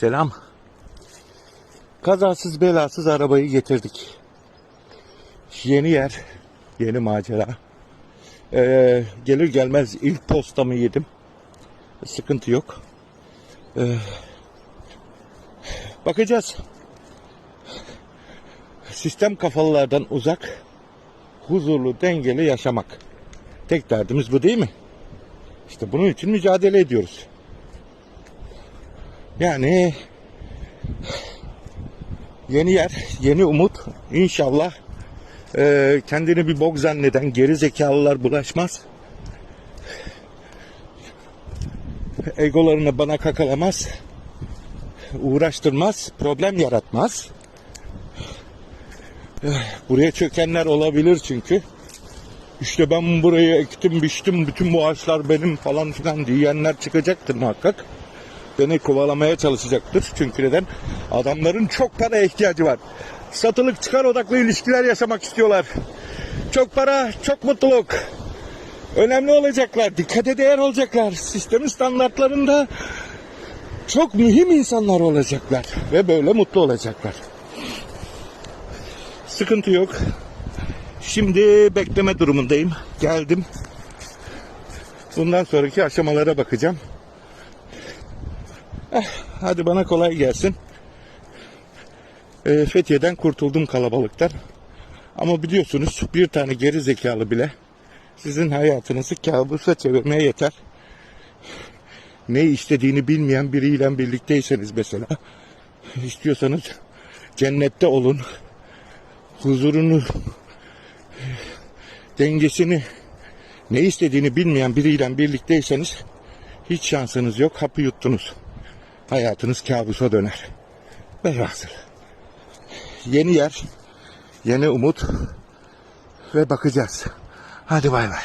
Selam. Kazasız belasız arabayı getirdik. Yeni yer, yeni macera. Ee, gelir gelmez ilk postamı yedim. Sıkıntı yok. Ee, bakacağız. Sistem kafalılardan uzak, huzurlu, dengeli yaşamak. Tek derdimiz bu değil mi? İşte bunun için mücadele ediyoruz. Yani yeni yer, yeni umut. İnşallah eee, kendini bir bok zanneden geri zekalılar bulaşmaz. Egolarını bana kakalamaz. Uğraştırmaz, problem yaratmaz. Eh, Buraya çökenler olabilir çünkü. İşte ben burayı ektim, biçtim, bütün bu ağaçlar benim falan filan diyenler çıkacaktır muhakkak beni kovalamaya çalışacaktır. Çünkü neden? Adamların çok paraya ihtiyacı var. Satılık çıkar odaklı ilişkiler yaşamak istiyorlar. Çok para, çok mutluluk. Önemli olacaklar, dikkate değer olacaklar. Sistemin standartlarında çok mühim insanlar olacaklar. Ve böyle mutlu olacaklar. Sıkıntı yok. Şimdi bekleme durumundayım. Geldim. Bundan sonraki aşamalara bakacağım. Hadi bana kolay gelsin. Ee, Fethiye'den kurtuldum kalabalıktan. Ama biliyorsunuz bir tane geri zekalı bile sizin hayatınızı kabusa çevirmeye yeter. Ne istediğini bilmeyen biriyle birlikteyseniz mesela istiyorsanız cennette olun. Huzurunu dengesini ne istediğini bilmeyen biriyle birlikteyseniz hiç şansınız yok. Hapı yuttunuz hayatınız kabusa döner. Velhasıl. Yeni yer, yeni umut ve bakacağız. Hadi bay bay.